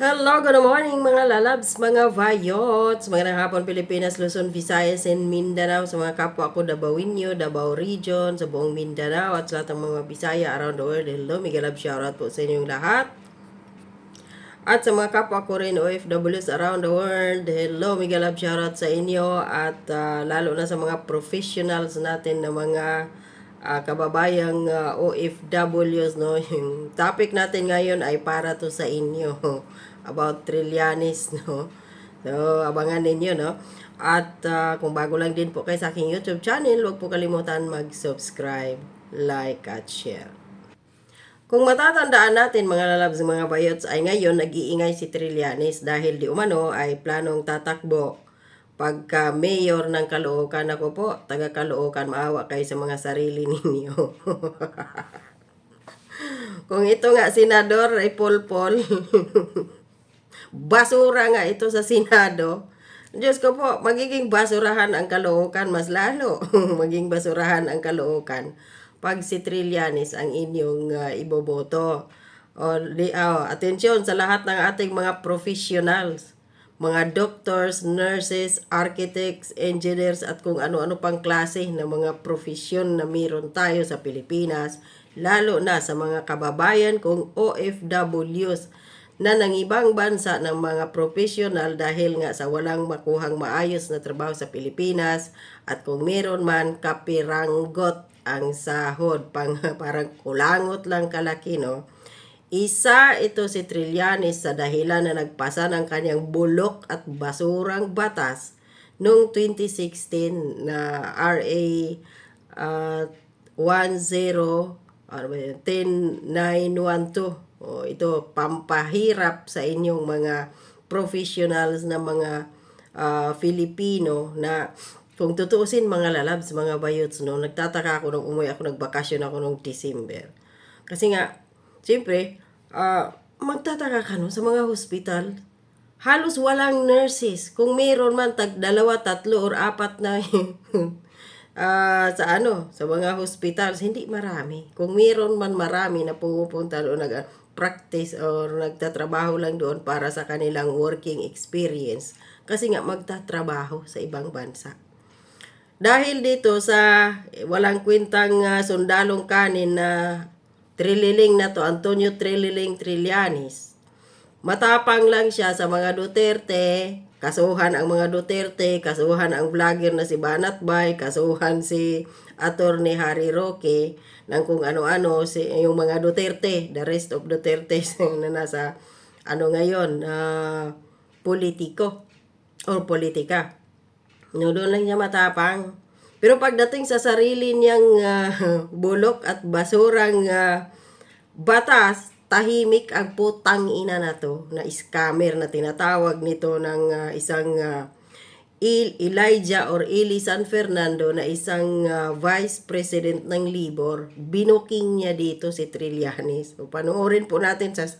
Hello, good morning mga lalabs, mga vayots, magandang hapon Pilipinas, Luzon, Visayas, and Mindanao, sa mga kapwa ko Dabawinyo, Davao Region, sa buong Mindanao, at sa lahat ng mga Bisaya around the world. Hello, mega love shoutout po sa inyong lahat. At sa mga kapwa ko rin OFWs around the world, hello, mega love shoutout sa inyo at ah, lalo na sa mga professionals natin na mga ah, kababayang ah, OFWs no. Yung topic natin ngayon ay para to sa inyo about Trillanes no. So, abangan ninyo no. At ah, kung bago lang din po kayo sa aking YouTube channel, huwag po kalimutan mag-subscribe, like at share. Kung matatandaan natin mga lalabs mga bayots ay ngayon nag-iingay si Trillanes dahil di umano ay planong tatakbo pagka mayor ng Caloocan ako po, taga Caloocan, maawa kayo sa mga sarili ninyo. Kung ito nga senador ay polpol, basura nga ito sa Senado. Diyos ko po, magiging basurahan ang Caloocan mas lalo. maging basurahan ang Caloocan pag si Trillanes ang inyong ah, iboboto. O, di, oh, atensyon sa lahat ng ating mga professionals, mga doctors, nurses, architects, engineers, at kung ano-ano pang klase ng mga profesyon na meron tayo sa Pilipinas, lalo na sa mga kababayan kong OFWs na ng ibang bansa ng mga professional dahil nga sa walang makuhang maayos na trabaho sa Pilipinas at kung meron man kapiranggot ang sahod pang parang kulangot lang kalaki no isa ito si Trillanes sa dahilan na nagpasa ng kanyang bulok at basurang batas noong 2016 na RA uh, 10 ano ba yun? 10912. O, ito, pampahirap sa inyong mga professionals na mga ah, Filipino na kung tutuusin mga lalabs, mga bayots, no, nagtataka ako nung umuwi ako, nagbakasyon ako nung December. Kasi nga, siyempre, ah, magtataka ka no, sa mga hospital, halos walang nurses. Kung mayroon man, tag dalawa, tatlo, or apat na ah sa ano, sa mga hospitals, hindi marami. Kung mayroon man marami na pumupunta o nag practice or nagtatrabaho lang doon para sa kanilang working experience kasi nga magtatrabaho sa ibang bansa. Dahil dito sa walang kwentang ah, sundalong kanin na Trililing na to, Antonio Trililing Trillanes. Matapang lang siya sa mga Duterte, kasuhan ang mga Duterte, kasuhan ang vlogger na si Banat Bay, kasuhan si Attorney Harry Roque, ng kung ano-ano, si, yung mga Duterte, the rest of Duterte na nasa, ano ngayon, ah, politiko, or politika. No, doon lang niya matapang. Pero pagdating sa sarili niyang ah, bulok at basurang ah, batas, tahimik ang putang ina na to na scammer na tinatawag nito ng ah, isang ah, Il Elijah or Eli San Fernando na isang ah, vice president ng Libor, binuking niya dito si Trillanes. So, panoorin po natin sa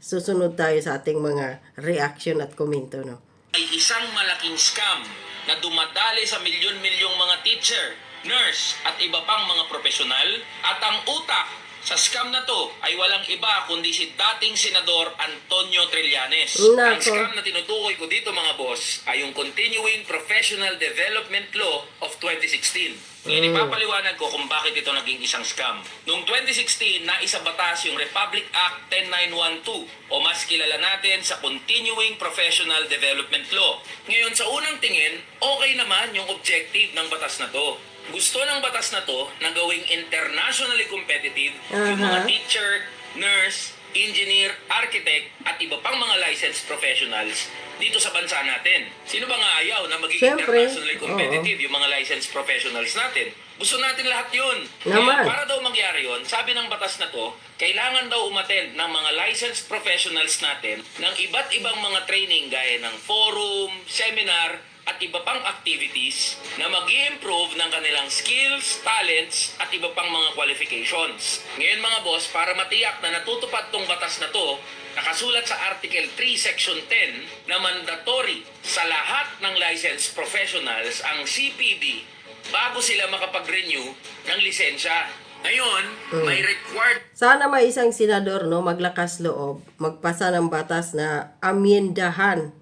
susunod tayo sa ating mga reaction at komento. No? ay isang malaking scam na dumadali sa milyon-milyong mga teacher, nurse at iba pang mga profesional at ang utak sa scam na to ay walang iba kundi si dating Senador Antonio Trillanes. Nako. Ang scam na tinutukoy ko dito mga boss ay yung Continuing Professional Development Law of 2016. Ngayon ipapaliwanag ko kung bakit ito naging isang scam. Noong 2016, naisa batas yung Republic Act 10912 o mas kilala natin sa Continuing Professional Development Law. Ngayon sa unang tingin, okay naman yung objective ng batas na to. Gusto ng batas na to na gawing internationally competitive yung mga teacher, nurse, engineer, architect at iba pang mga licensed professionals dito sa bansa natin. Sino ba nga ayaw na maging Siyempre, internationally competitive yung mga licensed professionals natin? Gusto natin lahat yun. Naman. Kaya para daw mangyari yun, sabi ng batas na to, kailangan daw umattend ng mga licensed professionals natin ng iba't ibang mga training gaya ng forum, seminar, at iba pang activities na mag improve ng kanilang skills, talents, at iba pang mga qualifications. Ngayon mga boss, para matiyak na natutupad tong batas na to, nakasulat sa Article 3, Section 10 na mandatory sa lahat ng licensed professionals ang CPD bago sila makapag-renew ng lisensya. Ngayon, may required Sana may isang senador no maglakas loob, magpasa ng batas na amyendahan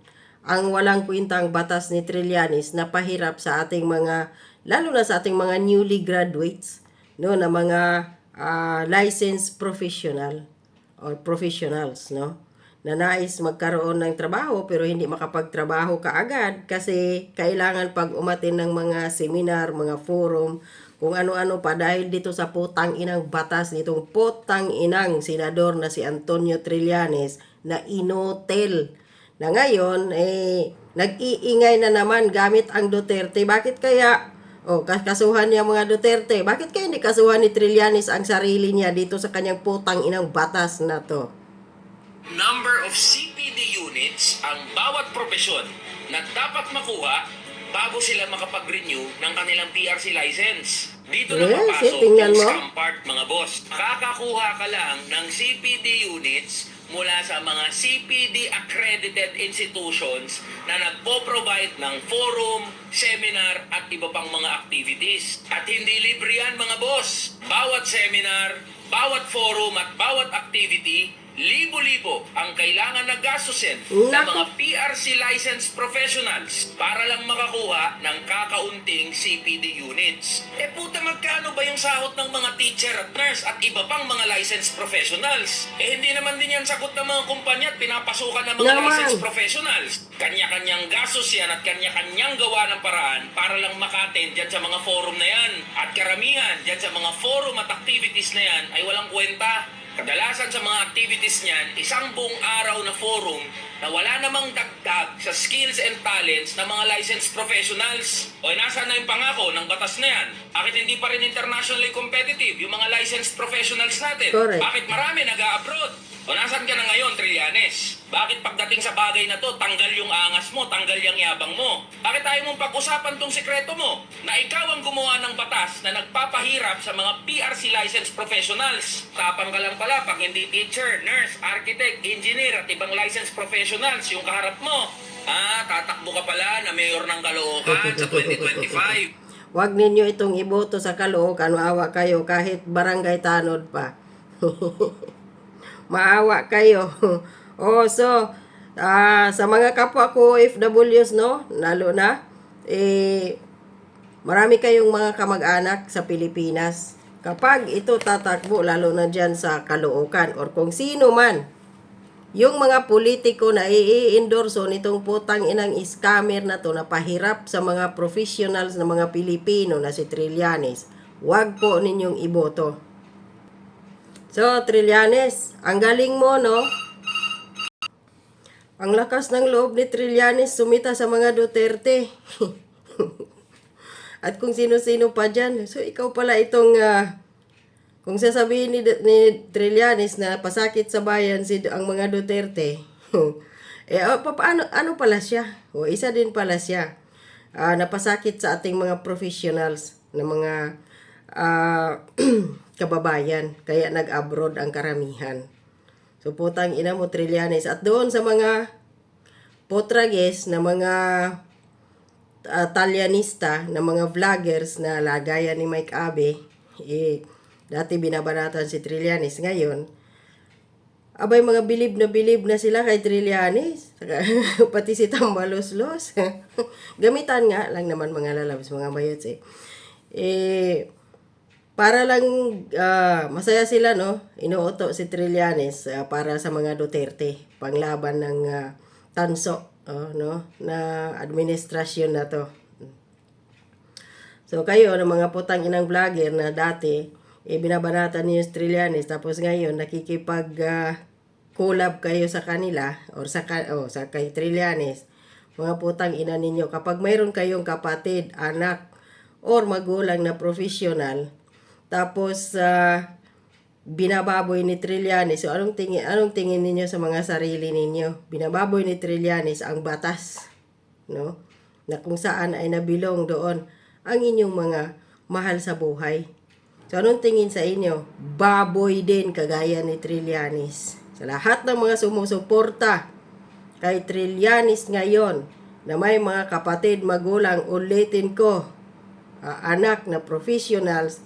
ang walang kwintang batas ni Trillanes na pahirap sa ating mga lalo na sa ating mga newly graduates no na mga ah, licensed professional or professionals no na nais magkaroon ng trabaho pero hindi makapagtrabaho kaagad kasi kailangan pag umatin ng mga seminar, mga forum, kung ano-ano pa dahil dito sa putang inang batas nitong putang inang senador na si Antonio Trillanes na inotel na ngayon eh nag-iingay na naman gamit ang Duterte. Bakit kaya oh, kas- kasuhan niya mga Duterte? Bakit kaya hindi kasuhan ni Trillanes ang sarili niya dito sa kanyang putang inang batas na to? number of CPD units ang bawat profesyon na dapat makuha bago sila makapag-renew ng kanilang PRC license. Dito na Yes, eh, papasok yung mo. scam part mga boss. Kakakuha ka lang ng CPD units mula sa mga CPD accredited institutions na nagpo-provide ng forum, seminar at iba pang mga activities. At hindi libre yan mga boss. Bawat seminar, bawat forum at bawat activity libo-libo ang kailangan na gastusin ng mga PRC licensed professionals para lang makakuha ng kakaunting CPD units. Eh puta magkano ba yung sahot ng mga teacher at nurse at iba pang mga licensed professionals? Eh hindi naman din yan sagot ng mga kumpanya at pinapasukan ng mga Naman. licensed professionals. Kanya-kanyang gastos yan at kanya-kanyang gawa ng paraan para lang makaten dyan sa mga forum na yan. At karamihan dyan sa mga forum at activities na yan ay walang kwenta. Kadalasan sa mga activities niyan, isang buong araw na forum na wala namang dagdag sa skills and talents ng mga licensed professionals. O nasaan na yung pangako ng batas na yan? Bakit hindi pa rin internationally competitive yung mga licensed professionals natin? Correct. Bakit marami nag-abroad? O nasan ka na ngayon, Trillanes? Bakit pagdating sa bagay na to, tanggal yung angas mo, tanggal yung yabang mo? Bakit tayo mong pag-usapan tong sekreto mo? Na ikaw ang gumawa ng batas na nagpapahirap sa mga PRC licensed professionals. Tapang ka lang pala pag hindi teacher, nurse, architect, engineer at ibang licensed professionals yung kaharap mo. Ah, tatakbo ka pala na mayor ng Caloocan sa 2025. Huwag ninyo itong iboto sa Caloocan, maawa kayo kahit barangay tanod pa. maawa kayo. oh, so, ah, sa mga kapwa ko OFWs, no, lalo na, eh, marami kayong mga kamag-anak sa Pilipinas. Kapag ito tatakbo, lalo na dyan sa Caloocan, or kung sino man, yung mga politiko na i-endorso nitong putang inang scammer na to na pahirap sa mga professionals na mga Pilipino na si Trillanes, wag po ninyong iboto. So, Trillanes, ang galing mo, no? Ang lakas ng loob ni Trillanes sumita sa mga Duterte. At kung sino-sino pa dyan. So, ikaw pala itong... ah, kung sasabihin ni, ni Trillanes na pasakit sa bayan si ang mga Duterte, eh oh, pa- paano, ano pala siya? O isa din pala siya. Ah, napasakit sa ating mga professionals na mga ah, kababayan. Kaya nag-abroad ang karamihan. So putang ina mo Trillanes. At doon sa mga potrages na mga uh, na mga vloggers na lagayan ni Mike Abe, eh, dati binabanatan si Trillanes. Ngayon, abay mga bilib na bilib na sila kay Trillanes. Saka, Pati si Tambaloslos. Gamitan nga lang naman mga lalabs, mga bayots eh. Eh, para lang ah, masaya sila no? Inuuto si Trillanes ah, para sa mga Duterte panglaban ng ah, tanso oh, no? Na administrasyon na to. So kayo ng mga putang inang vlogger na dati eh, binabanatan niyo yung Trillanes tapos ngayon nakikipag ah, collab kayo sa kanila or sa oh, sa kay Trillanes mga putang ina ninyo. Kapag mayroon kayong kapatid, anak or magulang na professional tapos ah, binababoy ni Trillanes so anong tingin anong tingin ninyo sa mga sarili ninyo binababoy ni Trillanes ang batas no na kung saan ay nabilong doon ang inyong mga mahal sa buhay. So, anong tingin sa inyo? Baboy din kagaya ni Trillanes. Sa lahat ng mga sumusuporta kay Trillanes ngayon na may mga kapatid, magulang, ulitin ko, ah, anak na professionals,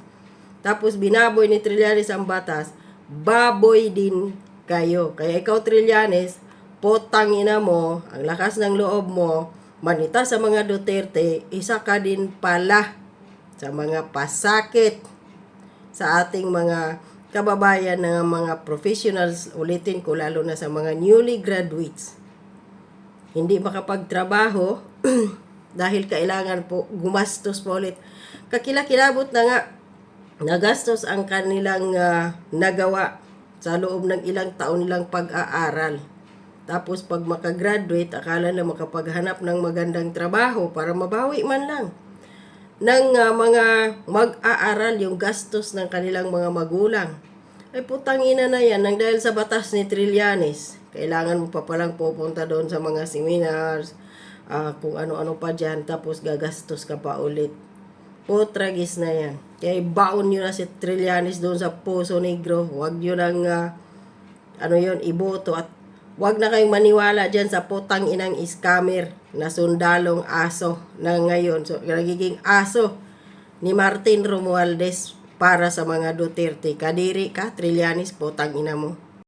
tapos binaboy ni Trillanes ang batas, baboy din kayo. Kaya ikaw, Trillanes, potang ina mo, ang lakas ng loob mo, manita sa mga Duterte, isa ka din pala sa mga pasakit sa ating mga kababayan ng mga professionals, ulitin ko lalo na sa mga newly graduates. Hindi makapagtrabaho dahil kailangan po gumastos po ulit. Kakilakilabot na nga, nagastos ang kanilang ah, nagawa sa loob ng ilang taon nilang pag-aaral. Tapos pag makagraduate, akala na makapaghanap ng magandang trabaho para mabawi man lang ng ah, mga mag-aaral yung gastos ng kanilang mga magulang. Ay putang ina na yan, nang dahil sa batas ni Trillanes, kailangan mo pa palang pupunta doon sa mga seminars, ah, kung ano-ano pa dyan, tapos gagastos ka pa ulit. Putragis na yan. Kaya baon nyo na si Trillanes doon sa Poso Negro. Huwag nyo nang, ah, ano yon iboto at Huwag na kayong maniwala dyan sa putang inang scammer na sundalong aso na ngayon. So, nagiging aso ni Martin Romualdez para sa mga Duterte. Kadiri ka, Trillanes, putang ina mo.